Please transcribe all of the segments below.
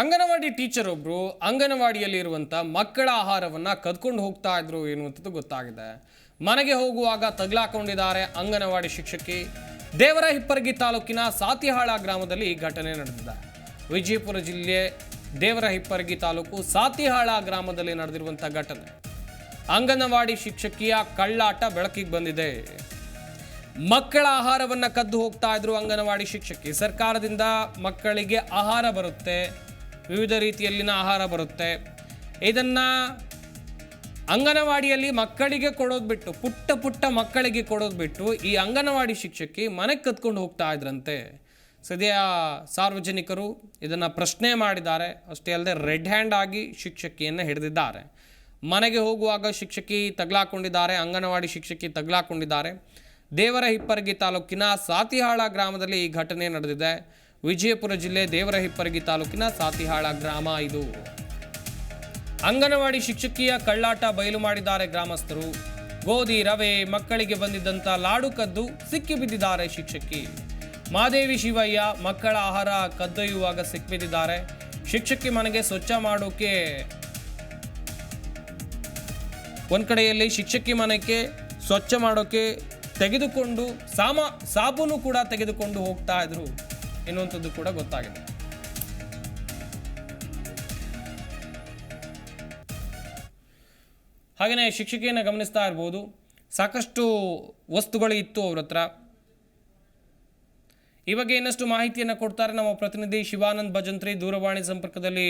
Anganwadi teacher ಒಬ್ರು ಅಂಗನವಾಡಿಯಲ್ಲಿರುವಂಥ ಮಕ್ಕಳ ಆಹಾರವನ್ನ ಕದ್ಕೊಂಡು ಹೋಗ್ತಾ ಇದ್ರು ಎನ್ನುವಂಥದ್ದು ಗೊತ್ತಾಗಿದೆ. ಮನೆಗೆ ಹೋಗುವಾಗ ತಗ್ಲಾಕೊಂಡಿದ್ದಾರೆ ಅಂಗನವಾಡಿ ಶಿಕ್ಷಕಿ. ದೇವರ ಹಿಪ್ಪರಗಿ ತಾಲೂಕಿನ ಸಾತಿಹಾಳ ಗ್ರಾಮದಲ್ಲಿ ಈ ಘಟನೆ ನಡೆದಿದೆ. ವಿಜಯಪುರ ಜಿಲ್ಲೆ ದೇವರ ಹಿಪ್ಪರಗಿ ತಾಲೂಕು ಸಾತಿಹಾಳ ಗ್ರಾಮದಲ್ಲಿ ನಡೆದಿರುವಂಥ ಘಟನೆ. ಅಂಗನವಾಡಿ ಶಿಕ್ಷಕಿಯ ಕಳ್ಳಾಟ ಬೆಳಕಿಗೆ ಬಂದಿದೆ. ಮಕ್ಕಳ ಆಹಾರವನ್ನ ಕದ್ದು ಹೋಗ್ತಾ ಇದ್ರು ಅಂಗನವಾಡಿ ಶಿಕ್ಷಕಿ. ಸರ್ಕಾರದಿಂದ ಮಕ್ಕಳಿಗೆ ಆಹಾರ ಬರುತ್ತೆ. ವಿವಿಧ ರೀತಿಯಲ್ಲಿನ ಆಹಾರ ಬರುತ್ತೆ. ಇದನ್ನು ಅಂಗನವಾಡಿಯಲ್ಲಿ ಮಕ್ಕಳಿಗೆ ಕೊಡೋದು ಬಿಟ್ಟು, ಪುಟ್ಟ ಪುಟ್ಟ ಮಕ್ಕಳಿಗೆ ಕೊಡೋದು ಬಿಟ್ಟು, ಈ ಅಂಗನವಾಡಿ ಶಿಕ್ಷಕಿ ಮನೆಗೆ ಕತ್ಕೊಂಡು ಹೋಗ್ತಾ ಇದ್ರಂತೆ. ಸದ್ಯ ಸಾರ್ವಜನಿಕರು ಇದನ್ನು ಪ್ರಶ್ನೆ ಮಾಡಿದ್ದಾರೆ. ಅಷ್ಟೇ ಅಲ್ಲದೆ ರೆಡ್ ಹ್ಯಾಂಡ್ ಆಗಿ ಶಿಕ್ಷಕಿಯನ್ನು ಹಿಡಿದಿದ್ದಾರೆ. ಮನೆಗೆ ಹೋಗುವಾಗ ಶಿಕ್ಷಕಿ ತಗ್ಲಾಕೊಂಡಿದ್ದಾರೆ, ಅಂಗನವಾಡಿ ಶಿಕ್ಷಕಿ ತಗ್ಲಾಕೊಂಡಿದ್ದಾರೆ. ದೇವರ ಹಿಪ್ಪರಗಿ ತಾಲೂಕಿನ ಸಾತಿಹಾಳ ಗ್ರಾಮದಲ್ಲಿ ಈ ಘಟನೆ ನಡೆದಿದೆ. ವಿಜಯಪುರ ಜಿಲ್ಲೆ ದೇವರ ಹಿಪ್ಪರಗಿ ತಾಲೂಕಿನ ಸಾತಿಹಾಳ ಗ್ರಾಮ ಇದು. ಅಂಗನವಾಡಿ ಶಿಕ್ಷಕಿಯ ಕಳ್ಳಾಟ ಬಯಲು ಮಾಡಿದ್ದಾರೆ ಗ್ರಾಮಸ್ಥರು. ಗೋಧಿ, ರವೆ, ಮಕ್ಕಳಿಗೆ ಬಂದಿದ್ದಂಥ ಲಾಡು ಕದ್ದು ಸಿಕ್ಕಿಬಿದ್ದಿದ್ದಾರೆ ಶಿಕ್ಷಕಿ. ಮಾದೇವಿ ಶಿವಯ್ಯ ಮಕ್ಕಳ ಆಹಾರ ಕದ್ದೊಯ್ಯುವಾಗ ಸಿಕ್ಕಿಬಿದ್ದಿದ್ದಾರೆ ಶಿಕ್ಷಕಿ ಮನೆಗೆ ಸ್ವಚ್ಛ ಮಾಡೋಕೆ ಒಂದ್ ಕಡೆಯಲ್ಲಿ ಶಿಕ್ಷಕಿ ಮನೆಗೆ ಸ್ವಚ್ಛ ಮಾಡೋಕೆ ತೆಗೆದುಕೊಂಡು ಸಾಮ ಸಾಬೂನು ಕೂಡ ತೆಗೆದುಕೊಂಡು ಹೋಗ್ತಾ ಇದ್ರು. ಎನ್ನುವಂಥದ್ದು ಕೂಡ ಗೊತ್ತಾಗಿದೆ. ಹಾಗೆಯೇ ಶಿಕ್ಷಕಿಯನ್ನು ಗಮನಿಸ್ತಾ ಇರ್ಬೋದು. ಸಾಕಷ್ಟು ವಸ್ತುಗಳು ಇತ್ತು ಅವ್ರ ಹತ್ರ. ಈ ಬಗ್ಗೆ ಇನ್ನಷ್ಟು ಮಾಹಿತಿಯನ್ನು ಕೊಡ್ತಾರೆ ನಮ್ಮ ಪ್ರತಿನಿಧಿ ಶಿವಾನಂದ್ ಭಜಂತ್ರಿ ದೂರವಾಣಿ ಸಂಪರ್ಕದಲ್ಲಿ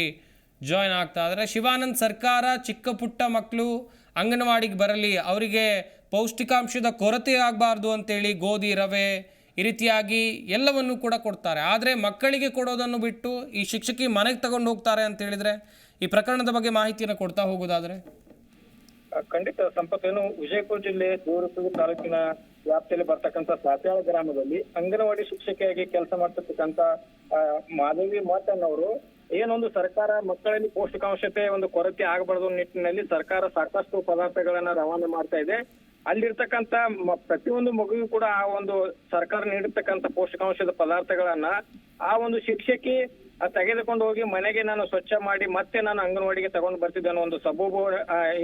ಜಾಯ್ನ್ ಆಗ್ತಾ ಇದ್ದಾರೆ. ಶಿವಾನಂದ್ ಸರ್ಕಾರ ಚಿಕ್ಕ ಪುಟ್ಟ ಮಕ್ಕಳು ಅಂಗನವಾಡಿಗೆ ಬರಲಿ, ಅವರಿಗೆ ಪೌಷ್ಟಿಕಾಂಶದ ಕೊರತೆ ಆಗಬಾರ್ದು ಅಂತೇಳಿ ಗೋಧಿ ರವೆ ಈ ರೀತಿಯಾಗಿ ಎಲ್ಲವನ್ನು ಕೂಡ ಕೊಡ್ತಾರೆ. ಆದರೆ ಮಕ್ಕಳಿಗೆ ಕೊಡೋದನ್ನು ಬಿಟ್ಟು ಈ ಶಿಕ್ಷಕಿ ಮನೆಗೆ ತಗೊಂಡು ಹೋಗ್ತಾರೆ ಅಂತ ಹೇಳಿದ್ರೆ ಈ ಪ್ರಕರಣದ ಬಗ್ಗೆ ಮಾಹಿತಿಯನ್ನು ಕೊಡ್ತಾ ಹೋಗೋದಾದ್ರೆ? ಖಂಡಿತ ಸಂಪತ್ತೇನು ವಿಜಯಪುರ ಜಿಲ್ಲೆ ದೂರಸೂರು ತಾಲೂಕಿನ ವ್ಯಾಪ್ತಿಯಲ್ಲಿ ಬರ್ತಕ್ಕಂತ ಸಾತ್ಯಾಳ ಗ್ರಾಮದಲ್ಲಿ ಅಂಗನವಾಡಿ ಶಿಕ್ಷಕಿಯಾಗಿ ಕೆಲಸ ಮಾಡ್ತಿರ್ತಕ್ಕಂತ ಆ, ಮಾಧವಿ ಮಾತನ್ನವರು ಏನೊಂದು ಸರ್ಕಾರ ಮಕ್ಕಳಲ್ಲಿ ಪೌಷ್ಟಿಕಾಂಶತೆ ಒಂದು ಕೊರತೆ ಆಗಬಾರದು ನಿಟ್ಟಿನಲ್ಲಿ ಸರ್ಕಾರ ಸಾಕಷ್ಟು ಪದಾರ್ಥಗಳನ್ನ ರವಾನೆ ಮಾಡ್ತಾ ಇದೆ. ಅಲ್ಲಿರ್ತಕ್ಕಂತ ಪ್ರತಿಯೊಂದು ಮಗುವಿಗೂ ಕೂಡ ಆ ಒಂದು ಸರ್ಕಾರ ನೀಡಿರ್ತಕ್ಕಂತ ಪೋಷಕಾಂಶದ ಪದಾರ್ಥಗಳನ್ನ ಆ ಒಂದು ಶಿಕ್ಷಕಿ ತೆಗೆದುಕೊಂಡು ಹೋಗಿ ಮನೆಗೆ ನಾನು ಸ್ವಚ್ಛ ಮಾಡಿ ಮತ್ತೆ ನಾನು ಅಂಗನವಾಡಿಗೆ ತಗೊಂಡು ಬರ್ತಿದ್ದೆ ಅನ್ನೋ ಒಂದು ಸಬೂಬು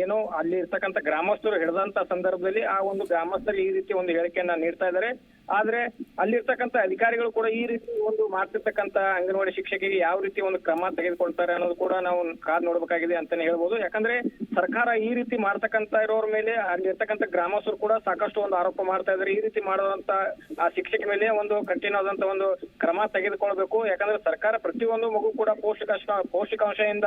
ಏನೋ ಅಲ್ಲಿ ಇರ್ತಕ್ಕಂಥ ಗ್ರಾಮಸ್ಥರು ಹಿಡಿದಂತ ಸಂದರ್ಭದಲ್ಲಿ ಆ ಒಂದು ಗ್ರಾಮಸ್ಥರು ಈ ರೀತಿ ಒಂದು ಹೇಳಿಕೆಯನ್ನ ನೀಡ್ತಾ ಇದ್ದಾರೆ. ಆದ್ರೆ ಅಲ್ಲಿರ್ತಕ್ಕಂಥ ಅಧಿಕಾರಿಗಳು ಕೂಡ ಈ ರೀತಿ ಒಂದು ಮಾಡ್ತಿರ್ತಕ್ಕಂಥ ಅಂಗನವಾಡಿ ಶಿಕ್ಷಕಿಗೆ ಯಾವ ರೀತಿ ಒಂದು ಕ್ರಮ ತೆಗೆದುಕೊಳ್ತಾರೆ ಅನ್ನೋದು ಕೂಡ ನಾವು ಕಾದ್ ನೋಡ್ಬೇಕಾಗಿದೆ ಅಂತಾನೆ ಹೇಳ್ಬೋದು. ಯಾಕಂದ್ರೆ ಸರ್ಕಾರ ಈ ರೀತಿ ಮಾಡ್ತಕ್ಕಂತ ಇರೋರ ಮೇಲೆ ಅಲ್ಲಿರ್ತಕ್ಕಂಥ ಗ್ರಾಮಸ್ಥರು ಕೂಡ ಸಾಕಷ್ಟು ಒಂದು ಆರೋಪ ಮಾಡ್ತಾ ಇದ್ದಾರೆ ಈ ರೀತಿ ಮಾಡುವಂತ ಆ ಶಿಕ್ಷಕ ಮೇಲೆ ಒಂದು ಕಠಿಣವಾದಂತ ಒಂದು ಕ್ರಮ ತೆಗೆದುಕೊಳ್ಬೇಕು. ಯಾಕಂದ್ರೆ ಸರ್ಕಾರ ಪ್ರತಿಯೊಂದು ಮಗು ಕೂಡ ಪೌಷ್ಟಿಕಾಂಶ ಪೌಷ್ಟಿಕಾಂಶದಿಂದ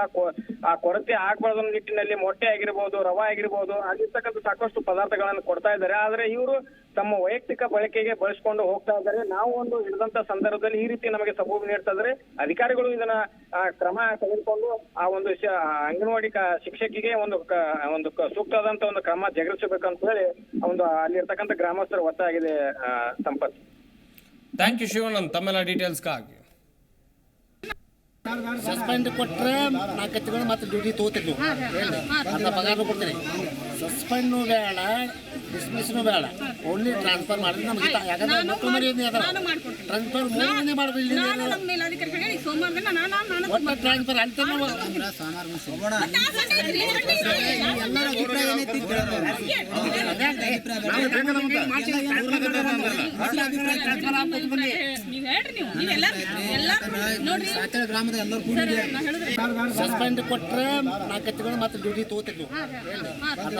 ಆ ಕೊರತೆ ಆಗ್ಬಾರ್ದು ನಿಟ್ಟಿನಲ್ಲಿ ಮೊಟ್ಟೆ ಆಗಿರ್ಬೋದು, ರವ ಆಗಿರ್ಬೋದು, ಅಲ್ಲಿರ್ತಕ್ಕಂಥ ಸಾಕಷ್ಟು ಪದಾರ್ಥಗಳನ್ನು ಕೊಡ್ತಾ ಇದ್ದಾರೆ ಆದ್ರೆ ಇವರು ತಮ್ಮ ವೈಯಕ್ತಿಕ ಬಳಕೆಗೆ ಬಳಸ್ಕೊಂಡು ಹೋಗ್ತಾ ಇದ್ದಾರೆ. ನಾವು ಒಂದು ಹಿಡಿದಂತ ಸಂದರ್ಭದಲ್ಲಿ ಈ ರೀತಿ ನಮಗೆ ಸಬೂಬು ನೀಡ್ತಾ ಇದ್ರೆ ಅಧಿಕಾರಿಗಳು ಇದನ್ನ ಆ, ಕ್ರಮ ತೆಗೆದುಕೊಂಡು ಆ ಒಂದು ಅಂಗನವಾಡಿ ಕ- ಶಿಕ್ಷಕಿಗೆ ಒಂದು ಒಂದು ಸೂಕ್ತವಾದಂತ ಒಂದು ಕ್ರಮ ಜಗಳಿಸಬೇಕಂತ ಹೇಳಿ ಒಂದು ಅಲ್ಲಿರ್ತಕ್ಕಂಥ ಗ್ರಾಮಸ್ಥರು ಒತ್ತಾಗಿದೆ ಆ, ಸಂಪತ್ ಥ್ಯಾಂಕ್ ಯು ಶಿವಾನಂದ್ ತಮ್ಮೆಲ್ಲ ಡೀಟೇಲ್ಸ್ಗಾಗಿ ಸಸ್ಪೆಂಡ್ ಕೊಟ್ರೆ ನಾಲ್ಕು ಮತ್ತೆ ಡ್ಯೂಟಿ ತೋತಿದ್ದು ಪಗಾರ ಕೊಡ್ತೀರಿ ಸಸ್ಪೆಂಡ್ನು ಬೇಡ ಡಿಸ್ಮಿಸ್ನು ಬೇಡ. ಓನ್ಲಿ ಟ್ರಾನ್ಸ್ಫರ್ ಮಾಡಿದ್ರೆ ನಮ್ಗೆ ಯಾಕಂದ್ರೆ ಟ್ರಾನ್ಸ್ಫರ್ ಮೂರನೇ ಮಾಡಬೇಡಿ ನಾನು ನಮ್ಮ ಮೇಲಾಧಿಕಾರಿ ಹೇಳಿ ಸೋಮವಾರ ದಿನ ನಾನು ನಾನು ನಾನು ಒಟ್ಟು ಟ್ರಾನ್ಸ್ಫರ್ ಅಂತ ನಾವು. ಗ್ರಾಮದ ಎಲ್ಲರೂ ಸಸ್ಪೆಂಡ್ ಕೊಟ್ರೆ ನಾಲ್ಕು ತಿಂಗಳು ಮತ್ತೆ ಡ್ಯೂಟಿ ತಗೋತಿದ್ವು ಅರ್ಧ